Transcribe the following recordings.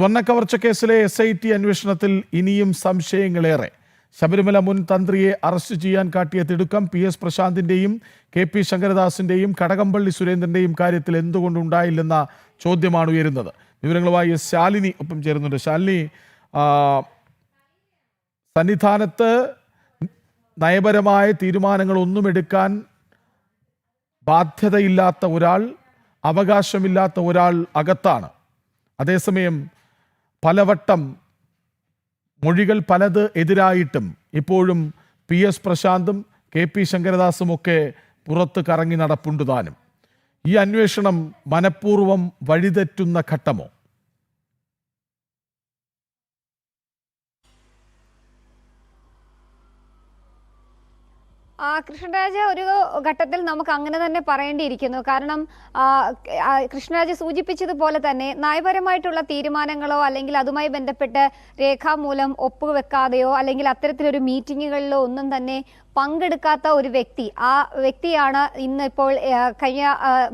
സ്വർണക്കവർച്ച കേസിലെ S I T അന്വേഷണത്തിൽ ഇനിയും സംശയങ്ങളേറെ. ശബരിമല മുൻ തന്ത്രിയെ അറസ്റ്റ് ചെയ്യാൻ കാട്ടിയ തിടുക്കം പി എസ് പ്രശാന്തിന്റെയും കെ പി ശങ്കരദാസിന്റെയും കടകംപള്ളി സുരേന്ദ്രന്റെയും കാര്യത്തിൽ എന്തുകൊണ്ടുണ്ടായില്ലെന്ന ചോദ്യമാണ് ഉയരുന്നത്. വിവരങ്ങളുമായി എസ് ശാലിനി ഒപ്പം ചേരുന്നുണ്ട്. ശാലിനി സന്നിധാനത്ത് നയപരമായ തീരുമാനങ്ങൾ ഒന്നും എടുക്കാൻ ബാധ്യതയില്ലാത്ത ഒരാൾ അവകാശമില്ലാത്ത ഒരാൾ അകത്താണ്. അതേസമയം പലവട്ടം മൊഴികൾ പലത് എതിരായിട്ടും ഇപ്പോഴും പി എസ് പ്രശാന്തും കെ പി ശങ്കരദാസും ഒക്കെ പുറത്ത് കറങ്ങി നടപ്പുണ്ട് താനും. ഈ അന്വേഷണം മനഃപൂർവം വഴിതെറ്റുന്ന ഘട്ടമോ? കൃഷ്ണരാജ ഒരു ഘട്ടത്തിൽ നമുക്ക് അങ്ങനെ തന്നെ പറയേണ്ടിയിരിക്കുന്നു. കാരണം കൃഷ്ണരാജ സൂചിപ്പിച്ചതുപോലെ തന്നെ നയപരമായിട്ടുള്ള തീരുമാനങ്ങളോ അല്ലെങ്കിൽ അതുമായി ബന്ധപ്പെട്ട് രേഖാമൂലം ഒപ്പുവെക്കാതെയോ അല്ലെങ്കിൽ അത്തരത്തിലൊരു മീറ്റിങ്ങുകളിലോ ഒന്നും തന്നെ പങ്കെടുക്കാത്ത ഒരു വ്യക്തി. ആ വ്യക്തിയാണ് ഇന്ന് ഇപ്പോൾ കഴിഞ്ഞ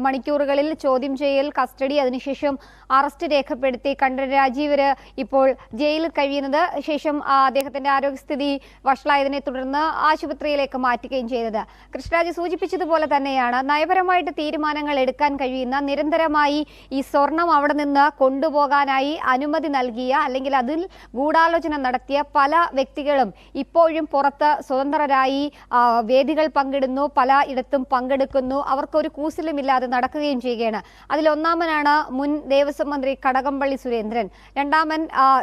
മണിക്കൂറുകളിൽ ചോദ്യം ചെയ്യൽ കസ്റ്റഡി അതിനുശേഷം അറസ്റ്റ് രേഖപ്പെടുത്തി കണ്ഠൻ രാജീവര് ഇപ്പോൾ ജയിലിൽ കഴിയുന്നത്. ശേഷം അദ്ദേഹത്തിന്റെ ആരോഗ്യസ്ഥിതി വഷളായതിനെ തുടർന്ന് ആശുപത്രിയിലേക്ക് മാറ്റുകയും ചെയ്തത്. കൃഷ്ണരാജ് സൂചിപ്പിച്ചതുപോലെ തന്നെയാണ് നയപരമായിട്ട് തീരുമാനങ്ങൾ എടുക്കാൻ കഴിയുന്ന നിരന്തരമായി ഈ സ്വർണം അവിടെ നിന്ന് കൊണ്ടുപോകാനായി അനുമതി നൽകിയ അല്ലെങ്കിൽ അതിൽ ഗൂഢാലോചന നടത്തിയ പല വ്യക്തികളും ഇപ്പോഴും പുറത്ത് സ്വതന്ത്രരായി വേദികൾ പങ്കിടുന്നു പല ഇടത്തും പങ്കെടുക്കുന്നു. അവർക്കൊരു കൂസലുമില്ലാതെ നടക്കുകയും ചെയ്യുകയാണ്. അതിലൊന്നാമനാണ് മുൻ ദേവസ്വം മന്ത്രി കടകംപള്ളി സുരേന്ദ്രൻ. രണ്ടാമൻ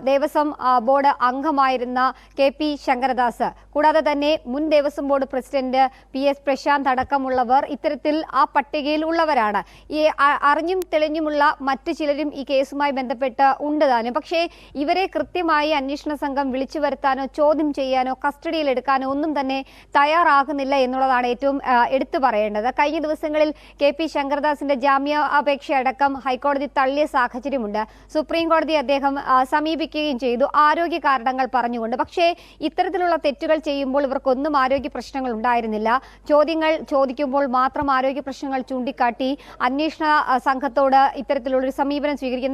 ദേവസ്വം ബോർഡ് അംഗമായിരുന്ന കെ പി ശങ്കരദാസ്. കൂടാതെ തന്നെ മുൻ Devaswom board president P S Prasanth അടക്കമുള്ളവർ ഇത്തരത്തിൽ ആ പട്ടികയിൽ ഉള്ളവരാണ്. ഈ അറിഞ്ഞും തെളിഞ്ഞുമുള്ള മറ്റു ചിലരും ഈ കേസുമായി ബന്ധപ്പെട്ട് ഉണ്ട് താനും. പക്ഷേ ഇവരെ കൃത്യമായി അന്വേഷണ സംഘം വിളിച്ചു വരുത്താനോ ചോദ്യം ചെയ്യാനോ കസ്റ്റഡിയിൽ എടുക്കാനോ ഒന്നും തന്നെ തയ്യാറാകുന്നില്ല എന്നുള്ളതാണ് ഏറ്റവും എടുത്തു പറയേണ്ടത്. കഴിഞ്ഞ ദിവസങ്ങളിൽ കെ പി ശങ്കർദാസിന്റെ ജാമ്യ അപേക്ഷ അടക്കം ഹൈക്കോടതി തള്ളിയ സാഹചര്യമുണ്ട്. സുപ്രീം കോടതി അദ്ദേഹം സമീപിക്കുകയും ചെയ്തു. ആരോഗ്യ കാരണങ്ങൾ പറഞ്ഞുകൊണ്ട്. പക്ഷേ ഇത്തരത്തിലുള്ള തെറ്റുകൾ ചെയ്യുമ്പോൾ ഇവർക്കൊന്നും ആരോഗ്യ പ്രശ്നങ്ങൾ ഉണ്ടായിരുന്നില്ല. ചോദ്യങ്ങൾ ചോദിക്കുമ്പോൾ മാത്രം ആരോഗ്യ പ്രശ്നങ്ങൾ ചൂണ്ടിക്കാട്ടി അന്വേഷണ സംഘത്തോട് ഇത്തരത്തിലുള്ളൊരു സമീപനം സ്വീകരിക്കുന്നത്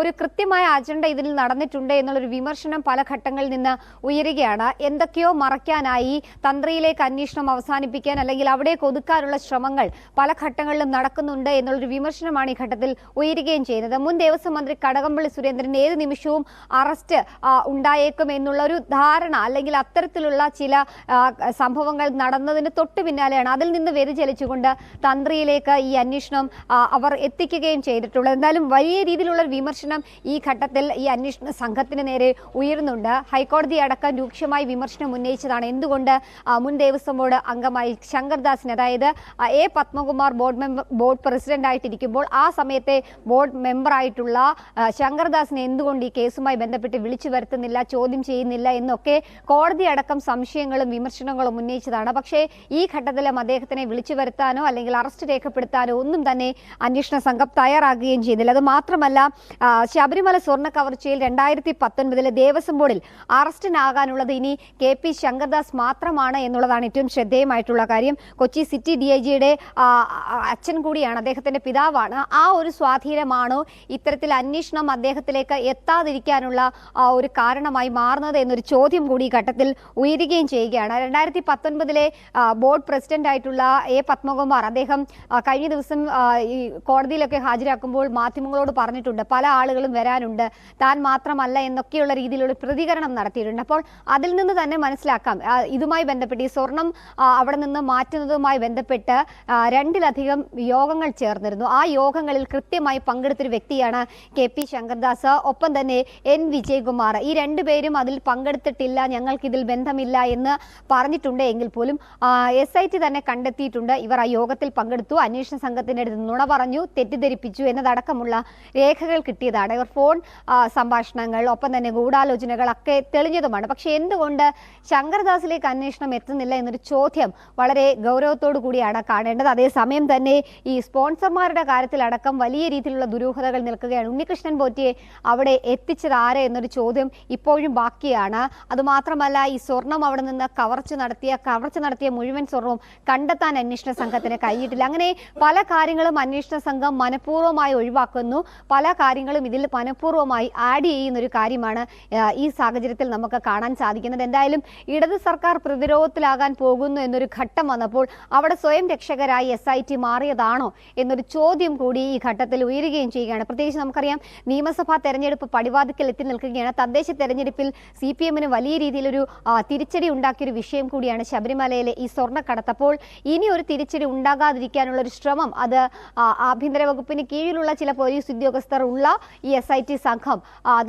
ഒരു കൃത്യമായ അജണ്ട ഇതിൽ നടന്നിട്ടുണ്ട് എന്നുള്ളൊരു വിമർശനം പല ഘട്ടങ്ങളിൽ നിന്ന് ഉയരുകയാണ്. എന്തൊക്കെയോ മറയ്ക്കാനായി തന്ത്രിയിലേക്ക് അന്വേഷണം അവസാനിപ്പിക്കാൻ അല്ലെങ്കിൽ അവിടെ കൊതുക്കാനുള്ള ശ്രമങ്ങൾ പല ഘട്ടങ്ങളിലും നടക്കുന്നുണ്ട് എന്നുള്ളൊരു വിമർശനമാണ് ഈ ഘട്ടത്തിൽ ഉയരുകയും ചെയ്യുന്നത്. മുൻ ദേവസ്വം മന്ത്രി കടകംപള്ളി സുരേന്ദ്രൻ ഏത് നിമിഷവും അറസ്റ്റ് ഉണ്ടായേക്കും എന്നുള്ള ഒരു ധാരണ അല്ലെങ്കിൽ അത്തരത്തിലുള്ള ചില സംഭവങ്ങൾ നടന്നതിന് തൊട്ടു പിന്നാലെയാണ് അതിൽ നിന്ന് വ്യതിചലിച്ചുകൊണ്ട് തന്ത്രിയിലേക്ക് ഈ അന്വേഷണം അവർ എത്തിക്കുകയും ചെയ്തിട്ടുള്ളത്. എന്തായാലും വലിയ രീതിയിലുള്ള വിമർശനം ഈ ഘട്ടത്തിൽ ഈ അന്വേഷണ സംഘത്തിന് നേരെ ഉയരുന്നുണ്ട്. ഹൈക്കോടതി അടക്കം രൂക്ഷമായി വിമർശനം ഉന്നയിച്ചതാണ്. എന്തുകൊണ്ട് മുൻ ദേവസ്വം ബോർഡ് അംഗമായി ശങ്കർദാസിന്. അതായത് A Padmakumar board member board president ആയിട്ടിരിക്കുമ്പോൾ ആ സമയത്തെ ബോർഡ് മെമ്പറായിട്ടുള്ള ശങ്കർദാസിനെ എന്തുകൊണ്ട് ഈ കേസുമായി ബന്ധപ്പെട്ട് വിളിച്ചു വരുത്തുന്നില്ല ചോദ്യം ചെയ്യുന്നില്ല എന്നൊക്കെ കോടതി അടക്കം സംശയങ്ങളും വിമർശനങ്ങളും ഉന്നയിച്ചതാണ്. പക്ഷേ ഈ ഘട്ടത്തിലും അദ്ദേഹത്തിനെ വിളിച്ചു വരുത്താനോ അല്ലെങ്കിൽ അറസ്റ്റ് രേഖപ്പെടുത്താനോ ഒന്നും തന്നെ അന്വേഷണ സംഘം തയ്യാറാകുകയും ചെയ്യുന്നില്ല അത് മാത്രമല്ല ശബരിമല സ്വർണ കവർച്ചയിൽ രണ്ടായിരത്തി പത്തൊൻപതിലെ ദേവസ്വം ബോർഡിൽ അറസ്റ്റിനാകാനുള്ളത് ഇനി കെ പി ശങ്കർദാസ് മാത്രമാണ് എന്നുള്ളതാണ് ഏറ്റവും ശ്രദ്ധേയമായിട്ടുള്ള കാര്യം. കൊച്ചി സിറ്റി ഡി ഐ ജിയുടെ അച്ഛൻ കൂടിയാണ് അദ്ദേഹത്തിന്റെ പിതാവാണ്. ആ ഒരു സ്വാധീനമാണോ ഇത്തരത്തിൽ അന്വേഷണം അദ്ദേഹത്തിലേക്ക് എത്താതിരിക്കാനുള്ള ഒരു കാരണമായി മാറുന്നത് എന്നൊരു ചോദ്യം കൂടി ഈ ഘട്ടത്തിൽ ഉയരുകയും ചെയ്യുകയാണ്. രണ്ടായിരത്തി പത്തൊൻപതിലെ ബോർഡ് പ്രസിഡന്റ് ആയിട്ടുള്ള എ പത്മകുമാർ അദ്ദേഹം കഴിഞ്ഞ ദിവസം ഈ കോടതിയിലൊക്കെ ഹാജരാക്കുമ്പോൾ മാധ്യമങ്ങളോട് പറഞ്ഞിട്ടുണ്ട് പല ആളുകളും വരാനുണ്ട് താൻ മാത്രമല്ല എന്നൊക്കെയുള്ള രീതിയിലുള്ള പ്രതികരണം നടത്തിയിട്ടുണ്ട്. അപ്പോൾ അതിൽ നിന്ന് തന്നെ മനസ്സിലാക്കാം ഇതുമായി ബന്ധപ്പെട്ട് ഈ സ്വർണം അവിടെ നിന്ന് മാറ്റുന്നതുമായി ബന്ധപ്പെട്ട് രണ്ടിലധികം യോഗങ്ങൾ ചേർന്നിരുന്നു. ആ യോഗങ്ങളിൽ കൃത്യമായി പങ്കെടുത്തൊരു വ്യക്തിയാണ് കെ പി ശങ്കർദാസ്. ഒപ്പം തന്നെ എൻ വിജയകുമാർ. ഈ രണ്ടുപേരും അതിൽ പങ്കെടുത്തിട്ടില്ല ഞങ്ങൾക്ക് ഇതിൽ ബന്ധമില്ല എന്ന് പറഞ്ഞിട്ടുണ്ട് എങ്കിൽ പോലും എസ് ഐ ടി തന്നെ കണ്ടെത്തിയിട്ടുണ്ട്. ഇവർ ആ യോഗത്തിൽ പങ്കെടുത്തു അന്വേഷണ സംഘത്തിന്റെ അടുത്ത് നുണ പറഞ്ഞു തെറ്റിദ്ധരിപ്പിച്ചു എന്നതടക്കമുള്ള രേഖകൾ കിട്ടിയതാണ്. ഇവർ ഫോൺ സംഭാഷണങ്ങൾ ഒപ്പം തന്നെ ഗൂഢാലോചനകളൊക്കെ തെളിഞ്ഞതുമാണ്. പക്ഷേ എന്തുകൊണ്ട് ശങ്കർദാസിലേക്ക് അന്വേഷണം നടത്തുന്നില്ല എന്നൊരു ചോദ്യം വളരെ ഗൗരവത്തോടു കൂടിയാണ് കാണേണ്ടത്. അതേസമയം തന്നെ ഈ സ്പോൺസർമാരുടെ കാര്യത്തിലടക്കം വലിയ രീതിയിലുള്ള ദുരൂഹതകൾ നിൽക്കുകയാണ്. ഉണ്ണികൃഷ്ണൻ പോറ്റിയെ അവിടെ എത്തിച്ചത് ആര് എന്നൊരു ചോദ്യം ഇപ്പോഴും ബാക്കിയാണ്. അതുമാത്രമല്ല ഈ സ്വർണം അവിടെ നിന്ന് കവർച്ച നടത്തിയ കവർച്ച നടത്തിയ മുഴുവൻ സ്വർണവും കണ്ടെത്താൻ അന്വേഷണ സംഘത്തിന് കഴിഞ്ഞിട്ടില്ല. അങ്ങനെ പല കാര്യങ്ങളും അന്വേഷണ സംഘം മനഃപൂർവമായി ഒഴിവാക്കുന്നു. പല കാര്യങ്ങളും ഇതിൽ മനഃപൂർവമായി ആഡ് ചെയ്യുന്ന ഒരു കാര്യമാണ് ഈ സാഹചര്യത്തിൽ നമുക്ക് കാണാൻ സാധിക്കുന്നത്. എന്തായാലും ഇടത് സർക്കാർ പ്രതിരോധത്തിലാകാൻ പോകുന്നു എന്നൊരു ഘട്ടം വന്നപ്പോൾ അവിടെ സ്വയം രക്ഷകരായി എസ് ഐ ടി മാറിയതാണോ എന്നൊരു ചോദ്യം കൂടി ഈ ഘട്ടത്തിൽ ഉയരുകയും ചെയ്യുകയാണ്. പ്രത്യേകിച്ച് നമുക്കറിയാം നിയമസഭാ തെരഞ്ഞെടുപ്പ് പടിവാതിക്കൽ എത്തി നിൽക്കുകയാണ്. തദ്ദേശ തെരഞ്ഞെടുപ്പിൽ സി പി എമ്മിന് വലിയ രീതിയിലൊരു തിരിച്ചടി ഉണ്ടാക്കിയൊരു വിഷയം കൂടിയാണ് ശബരിമലയിലെ ഈ സ്വർണക്കടത്ത്. അപ്പോൾ ഇനി ഒരു തിരിച്ചടി ഉണ്ടാകാതിരിക്കാനുള്ള ഒരു ശ്രമം അത് ആഭ്യന്തര വകുപ്പിന് കീഴിലുള്ള ചില പോലീസ് ഉദ്യോഗസ്ഥർ ഉള്ള ഈ എസ് ഐ ടി സംഘം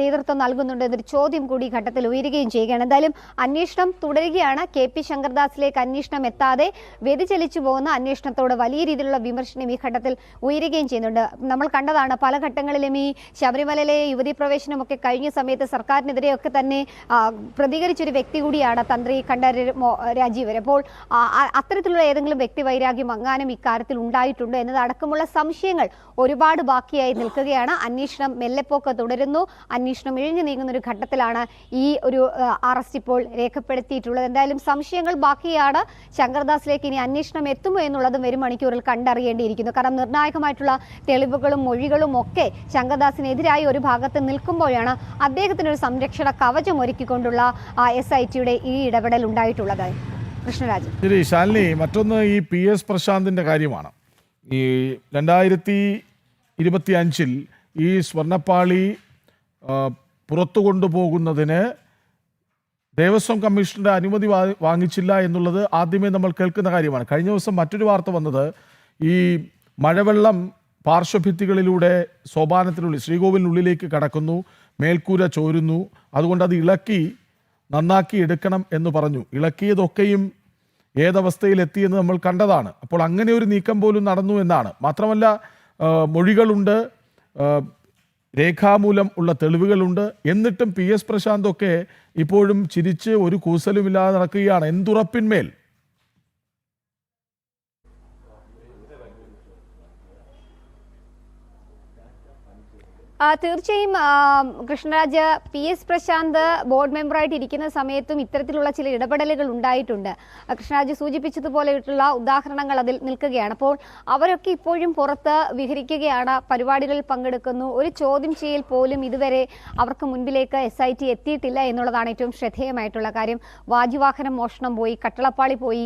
നേതൃത്വം നൽകുന്നുണ്ട് എന്നൊരു ചോദ്യം കൂടി ഘട്ടത്തിൽ ഉയരുകയും ചെയ്യുകയാണ്. എന്തായാലും അന്വേഷണം തുടരുകയാണ്. കെ പി ശങ്കർദാസിലേക്ക് അന്വേഷണം എത്താതെ വ്യതിചലിച്ചു പോകുന്ന അന്വേഷണത്തോട് വലിയ രീതിയിലുള്ള വിമർശനം ഈ ഘട്ടത്തിൽ ഉയരുകയും ചെയ്യുന്നുണ്ട്. നമ്മൾ കണ്ടതാണ് പല ഘട്ടങ്ങളിലും ഈ ശബരിമലയിലെ യുവതി പ്രവേശനമൊക്കെ കഴിഞ്ഞ സമയത്ത് സർക്കാരിനെതിരെയൊക്കെ തന്നെ പ്രതികരിച്ചൊരു വ്യക്തി കൂടിയാണ് തന്ത്രി കണ്ഠരര് മോ- രാജീവർ അപ്പോൾ അത്തരത്തിലുള്ള ഏതെങ്കിലും വ്യക്തി വൈരാഗ്യം അങ്ങാനും ഇക്കാര്യത്തിൽ ഉണ്ടായിട്ടുണ്ട് എന്നതടക്കമുള്ള സംശയങ്ങൾ ഒരുപാട് ബാക്കിയായി നിൽക്കുകയാണ്. അന്വേഷണം മെല്ലെപ്പോക്ക് തുടരുന്നു. അന്വേഷണം ഇഴഞ്ഞു നീങ്ങുന്ന ഒരു ഘട്ടത്തിലാണ് ഈ ഒരു അറസ്റ്റ് ഇപ്പോൾ രേഖപ്പെടുത്തിയിട്ടുള്ളത്. എന്തായാലും സംശയങ്ങൾ ബാക്കിയാണ്. ശങ്കർദാസിലേക്ക് ഇനി അന്വേഷണം എത്തുമോ എന്നുള്ളതും വരും മണിക്കൂറിൽ കണ്ടറിയേണ്ടിയിരിക്കുന്നു. കാരണം നിർണായകമായിട്ടുള്ള തെളിവുകളും മൊഴികളും ഒക്കെ ശങ്കർദാസിനെതിരായി ഒരു ഭാഗത്ത് നിൽക്കുമ്പോഴാണ് അദ്ദേഹത്തിന് ഒരു സംരക്ഷണ കവചം ഒരുക്കിക്കൊണ്ടുള്ള എസ് ഐ ടിയുടെ ഈ ഇടപെടൽ ഉണ്ടായിട്ടുള്ളത്. കൃഷ്ണരാജ് ശാലിനി മറ്റൊന്ന് ഈ പി എസ് പ്രശാന്തിന്റെ കാര്യമാണ്. ഈ രണ്ടായിരത്തി ഇരുപത്തി അഞ്ചിൽ ഈ സ്വർണപ്പാളി പുറത്തു കൊണ്ടുപോകുന്നതിന് ദേവസ്വം കമ്മീഷണറുടെ അനുമതി വാങ്ങിച്ചില്ല എന്നുള്ളത് ആദ്യമേ നമ്മൾ കേൾക്കുന്ന കാര്യമാണ്. കഴിഞ്ഞ ദിവസം മറ്റൊരു വാർത്ത വന്നത് ഈ മഴവെള്ളം പാർശ്വഭിത്തികളിലൂടെ സോപാനത്തിനുള്ളിൽ ശ്രീകോവിലിനുള്ളിലേക്ക് കടക്കുന്നു മേൽക്കൂര ചോരുന്നു അതുകൊണ്ട് അത് ഇളക്കി നന്നാക്കി എടുക്കണം എന്ന് പറഞ്ഞു. ഇളക്കിയതൊക്കെയും ഏതവസ്ഥയിലെത്തിയെന്ന് നമ്മൾ കണ്ടതാണ്. അപ്പോൾ അങ്ങനെ ഒരു നീക്കം പോലും നടന്നു എന്നാണ്. മാത്രമല്ല മൊഴികളുണ്ട്. രേഖാമൂലം ഉള്ള തെളിവുകളുണ്ട്. എന്നിട്ടും പി എസ് പ്രശാന്തൊക്കെ ഇപ്പോഴും ചിരിച്ച് ഒരു കൂസലുമില്ലാതെ നടക്കുകയാണ്. എന്തുറപ്പിന്മേൽ? തീർച്ചയായും Krishnaraj P S Prasanth board മെമ്പറായിട്ട് ഇരിക്കുന്ന സമയത്തും ഇത്തരത്തിലുള്ള ചില ഇടപെടലുകൾ ഉണ്ടായിട്ടുണ്ട്. കൃഷ്ണരാജ് സൂചിപ്പിച്ചതുപോലെയുള്ള ഉദാഹരണങ്ങൾ അതിൽ നിൽക്കുകയാണ്. അപ്പോൾ അവരൊക്കെ ഇപ്പോഴും പുറത്ത് വിഹരിക്കുകയാണ് പരിപാടികളിൽ പങ്കെടുക്കുന്നു. ഒരു ചോദ്യം ചെയ്യൽ പോലും ഇതുവരെ അവർക്ക് മുൻപിലേക്ക് എസ് ഐ ടി എത്തിയിട്ടില്ല എന്നുള്ളതാണ് ഏറ്റവും ശ്രദ്ധേയമായിട്ടുള്ള കാര്യം. വാജിവാഹനം മോഷണം പോയി കട്ടളപ്പാളി പോയി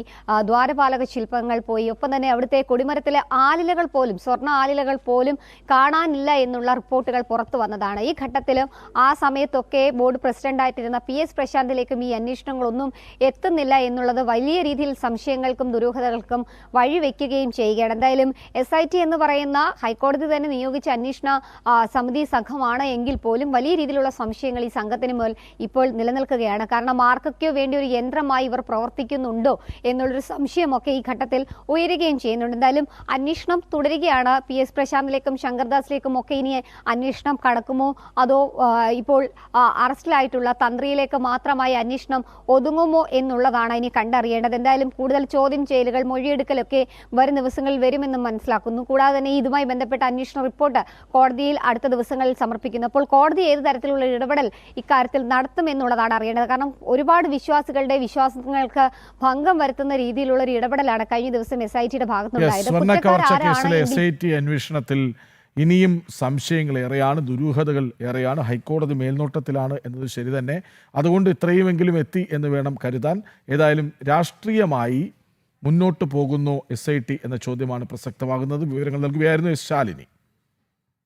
ദ്വാരപാലക ശില്പങ്ങൾ പോയി ഒപ്പം തന്നെ അവിടുത്തെ കൊടിമരത്തിലെ ആലിലകൾ പോലും സ്വർണ ആലിലകൾ പോലും കാണാനില്ല എന്നുള്ള റിപ്പോർട്ടുകൾ പുറത്തു വന്നതാണ്. ഈ ഘട്ടത്തിലും ആ സമയത്തൊക്കെ ബോർഡ് പ്രസിഡന്റായിട്ടിരുന്ന പി എസ് പ്രശാന്തിലേക്കും ഈ അന്വേഷണങ്ങളൊന്നും എത്തുന്നില്ല എന്നുള്ളത് വലിയ രീതിയിൽ സംശയങ്ങൾക്കും ദുരൂഹതകൾക്കും വഴിവെക്കുകയും ചെയ്യുകയാണ്. എന്തായാലും എസ് ഐ ടി എന്ന് പറയുന്ന ഹൈക്കോടതി തന്നെ നിയോഗിച്ച അന്വേഷണ സമിതി സംഘമാണ് എങ്കിൽ പോലും വലിയ രീതിയിലുള്ള സംശയങ്ങൾ ഈ സംഘത്തിന് മേൽ ഇപ്പോൾ നിലനിൽക്കുകയാണ്. കാരണം ആർക്കൊക്കെയോ വേണ്ടി ഒരു യന്ത്രമായി ഇവർ പ്രവർത്തിക്കുന്നുണ്ടോ എന്നുള്ളൊരു സംശയമൊക്കെ ഈ ഘട്ടത്തിൽ ഉയരുകയും ചെയ്യുന്നുണ്ട്. എന്തായാലും അന്വേഷണം തുടരുകയാണ്. പി എസ് പ്രശാന്തിലേക്കും ശങ്കർദാസിലേക്കും ഒക്കെ ഇനി അന്വേഷണം കടക്കുമോ? അതോ ഇപ്പോൾ അറസ്റ്റിലായിട്ടുള്ള തന്ത്രിയിലേക്ക് മാത്രമായി അന്വേഷണം ഒതുങ്ങുമോ എന്നുള്ളതാണ് ഇനി കണ്ടറിയേണ്ടത്. എന്തായാലും കൂടുതൽ ചോദ്യം ചെയ്യലുകൾ മൊഴിയെടുക്കലൊക്കെ വരും ദിവസങ്ങളിൽ വരുമെന്നും മനസ്സിലാക്കുന്നു. കൂടാതെ തന്നെ ഇതുമായി ബന്ധപ്പെട്ട അന്വേഷണ റിപ്പോർട്ട് കോടതിയിൽ അടുത്ത ദിവസങ്ങളിൽ സമർപ്പിക്കുന്നു. അപ്പോൾ കോടതി ഏത് തരത്തിലുള്ള ഇടപെടൽ ഇക്കാര്യത്തിൽ നടത്തുമെന്നുള്ളതാണ് അറിയേണ്ടത്. കാരണം ഒരുപാട് വിശ്വാസികളുടെ വിശ്വാസങ്ങൾക്ക് ഭംഗം വരുത്തുന്ന രീതിയിലുള്ള ഒരു ഇടപെടലാണ് കഴിഞ്ഞ ദിവസം എസ് ഐ ടിയുടെ ഭാഗത്തുണ്ടായത്. അന്വേഷണത്തിൽ ഇനിയും സംശയങ്ങൾ ഏറെയാണ് ദുരൂഹതകൾ ഏറെയാണ് ഹൈക്കോടതി മേൽനോട്ടത്തിലാണ് എന്നത് ശരി തന്നെ. അതുകൊണ്ട് ഇത്രയുമെങ്കിലും എത്തി എന്ന് വേണം കരുതാൻ. ഏതായാലും രാഷ്ട്രീയമായി മുന്നോട്ട് പോകുന്നു എസ് എന്ന ചോദ്യമാണ് പ്രസക്തമാകുന്നത്. വിവരങ്ങൾ നൽകുകയായിരുന്നു എസ് ശാലിനി.